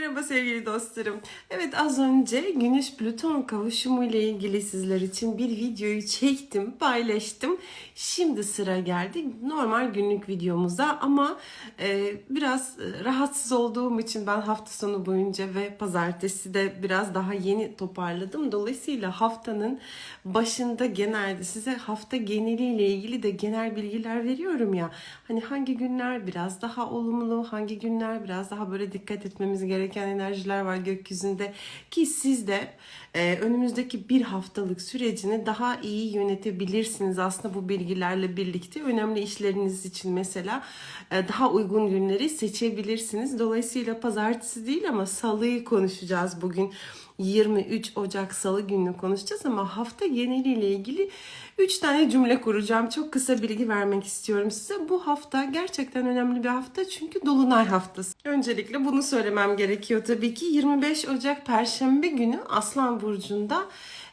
Merhaba sevgili dostlarım. Evet az önce Güneş Plüton kavuşumu ile ilgili sizler için bir videoyu çektim, paylaştım. Şimdi sıra geldi normal günlük videomuza ama e, biraz e, rahatsız olduğum için ben hafta sonu boyunca ve pazartesi de biraz daha yeni toparladım. Dolayısıyla haftanın başında genelde size hafta geneliyle ilgili de genel bilgiler veriyorum ya. Hani hangi günler biraz daha olumlu, hangi günler biraz daha böyle dikkat etmemiz gereken enerjiler var gökyüzünde ki siz de e, önümüzdeki bir haftalık sürecini daha iyi yönetebilirsiniz aslında bu bilgilerle birlikte önemli işleriniz için mesela e, daha uygun günleri seçebilirsiniz. Dolayısıyla pazartesi değil ama salıyı konuşacağız bugün. 23 Ocak Salı gününü konuşacağız ama hafta geneliyle ilgili 3 tane cümle kuracağım. Çok kısa bilgi vermek istiyorum size. Bu hafta gerçekten önemli bir hafta çünkü Dolunay haftası. Öncelikle bunu söylemem gerekiyor tabii ki. 25 Ocak Perşembe günü Aslan Burcu'nda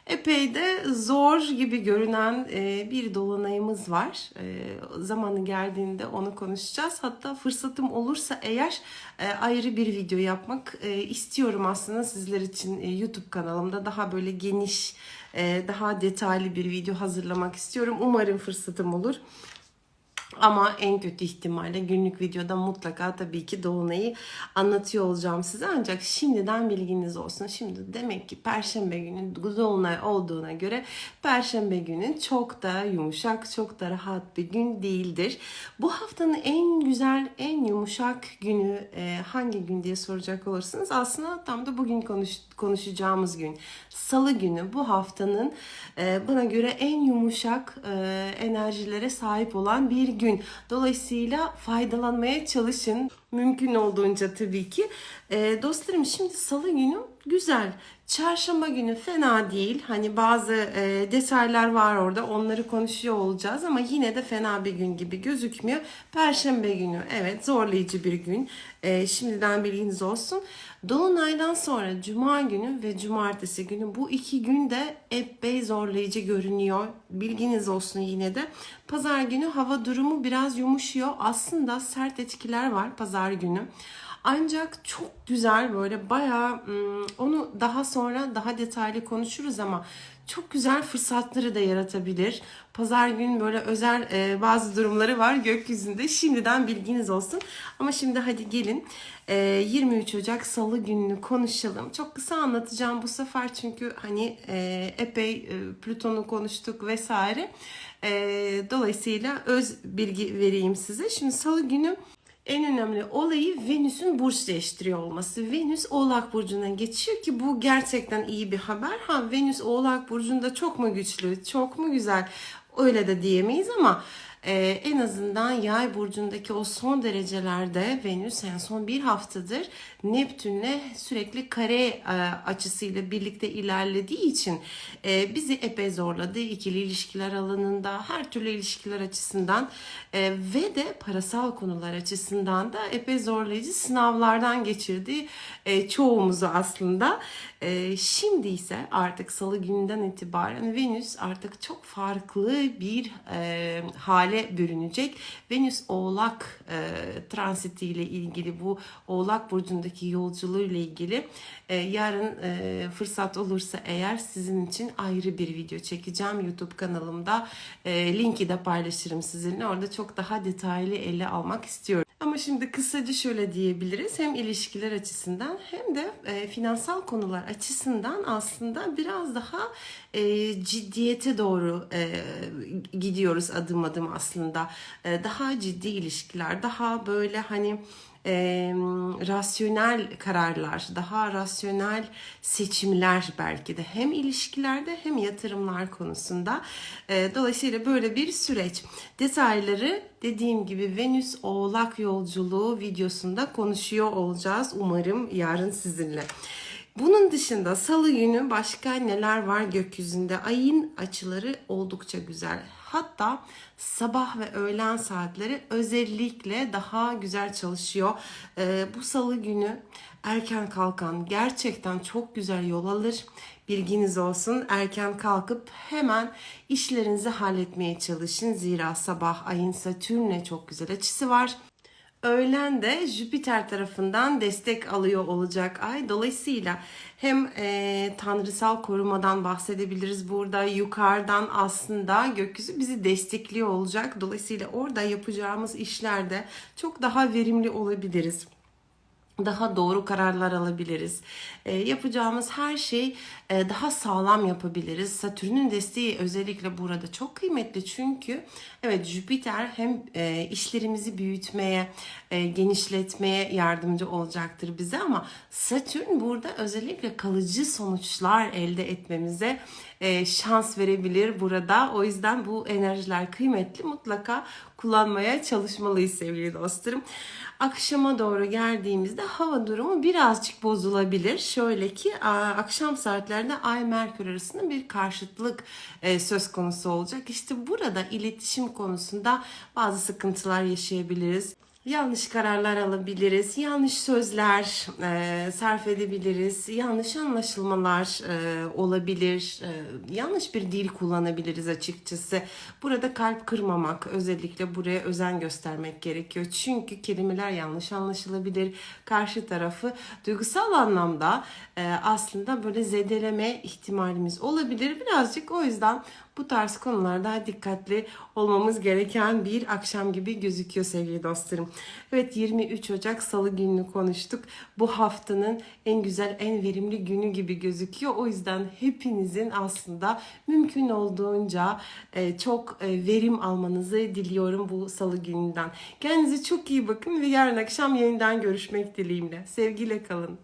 epey de zor gibi görünen e, bir dolunayımız var. E, zamanı geldiğinde onu konuşacağız. Hatta fırsatım olursa eğer e, ayrı bir video yapmak istiyorum aslında sizler için YouTube kanalımda daha böyle geniş, daha detaylı bir video hazırlamak istiyorum. Umarım fırsatım olur. Ama en kötü ihtimalle günlük videoda mutlaka tabii ki Dolunay'ı anlatıyor olacağım size. Ancak şimdiden bilginiz olsun. Şimdi demek ki Perşembe günü Dolunay olduğuna göre Perşembe günü çok da yumuşak, çok da rahat bir gün değildir. Bu haftanın en güzel, en yumuşak günü e, hangi gün diye soracak olursanız aslında tam da bugün konuş, konuşacağımız gün. Salı günü bu haftanın e, bana göre en yumuşak e, enerjilere sahip olan bir gün. Dolayısıyla faydalanmaya çalışın. Mümkün olduğunca tabii ki. E, dostlarım şimdi salı günü güzel. Çarşamba günü fena değil. Hani bazı e, detaylar var orada. Onları konuşuyor olacağız ama yine de fena bir gün gibi gözükmüyor. Perşembe günü evet zorlayıcı bir gün. E, şimdiden bilginiz olsun. Dolunaydan sonra cuma günü ve cumartesi günü bu iki gün de epey zorlayıcı görünüyor. Bilginiz olsun yine de. Pazar günü hava durumu biraz yumuşuyor. Aslında sert etkiler var pazar günü. Ancak çok güzel böyle bayağı onu daha sonra daha detaylı konuşuruz ama çok güzel fırsatları da yaratabilir. Pazar günü böyle özel e, bazı durumları var gökyüzünde. Şimdiden bilginiz olsun. Ama şimdi hadi gelin e, 23 Ocak Salı gününü konuşalım. Çok kısa anlatacağım bu sefer çünkü hani e, epey e, Plüton'u konuştuk vesaire. E, dolayısıyla öz bilgi vereyim size. Şimdi Salı günü en önemli olayı Venüs'ün burç değiştiriyor olması. Venüs Oğlak Burcu'na geçiyor ki bu gerçekten iyi bir haber. Ha Venüs Oğlak Burcu'nda çok mu güçlü, çok mu güzel öyle de diyemeyiz ama e, en azından yay burcundaki o son derecelerde Venüs en son bir haftadır Neptün'le sürekli kare e, açısıyla birlikte ilerlediği için e, bizi epey zorladı. İkili ilişkiler alanında her türlü ilişkiler açısından e, ve de parasal konular açısından da epey zorlayıcı sınavlardan geçirdi e, çoğumuzu aslında. E, şimdi ise artık salı gününden itibaren Venüs artık çok farklı bir e, hale bürünecek. Venüs Oğlak e, transitiyle ilgili bu Oğlak burcundaki yolculuğu ile ilgili e, yarın e, fırsat olursa eğer sizin için ayrı bir video çekeceğim YouTube kanalımda. E, linki de paylaşırım sizinle. Orada çok daha detaylı ele almak istiyorum. Ama şimdi kısaca şöyle diyebiliriz. Hem ilişkiler açısından hem de e, finansal konular açısından aslında biraz daha e, ciddiyete doğru e, gidiyoruz adım adım aslında. E, daha ciddi ilişkiler, daha böyle hani e, rasyonel kararlar, daha rasyonel seçimler belki de hem ilişkilerde hem yatırımlar konusunda. E, dolayısıyla böyle bir süreç. Detayları dediğim gibi Venüs Oğlak yolculuğu videosunda konuşuyor olacağız umarım yarın sizinle. Bunun dışında salı günü başka neler var gökyüzünde? Ayın açıları oldukça güzel. Hatta sabah ve öğlen saatleri özellikle daha güzel çalışıyor. Ee, bu salı günü erken kalkan gerçekten çok güzel yol alır. Bilginiz olsun erken kalkıp hemen işlerinizi halletmeye çalışın. Zira sabah ayın Satürn'e çok güzel açısı var. Öğlen de Jüpiter tarafından destek alıyor olacak ay. Dolayısıyla hem e, tanrısal korumadan bahsedebiliriz burada. Yukarıdan aslında gökyüzü bizi destekliyor olacak. Dolayısıyla orada yapacağımız işlerde çok daha verimli olabiliriz daha doğru kararlar alabiliriz. E, yapacağımız her şey e, daha sağlam yapabiliriz. Satürn'ün desteği özellikle burada çok kıymetli çünkü evet Jüpiter hem e, işlerimizi büyütmeye, e, genişletmeye yardımcı olacaktır bize ama Satürn burada özellikle kalıcı sonuçlar elde etmemize e, şans verebilir burada. O yüzden bu enerjiler kıymetli. Mutlaka kullanmaya çalışmalıyız sevgili dostlarım. Akşama doğru geldiğimizde hava durumu birazcık bozulabilir. Şöyle ki akşam saatlerde Ay Merkür arasında bir karşıtlık e, söz konusu olacak. İşte burada iletişim konusunda bazı sıkıntılar yaşayabiliriz. Yanlış kararlar alabiliriz, yanlış sözler e, sarf edebiliriz, yanlış anlaşılmalar e, olabilir, e, yanlış bir dil kullanabiliriz açıkçası. Burada kalp kırmamak, özellikle buraya özen göstermek gerekiyor. Çünkü kelimeler yanlış anlaşılabilir. Karşı tarafı duygusal anlamda e, aslında böyle zedeleme ihtimalimiz olabilir. Birazcık o yüzden bu tarz konularda dikkatli olmamız gereken bir akşam gibi gözüküyor sevgili dostlarım. Evet 23 Ocak Salı gününü konuştuk. Bu haftanın en güzel, en verimli günü gibi gözüküyor. O yüzden hepinizin aslında mümkün olduğunca e, çok e, verim almanızı diliyorum bu Salı gününden. Kendinize çok iyi bakın ve yarın akşam yeniden görüşmek dileğimle. Sevgiyle kalın.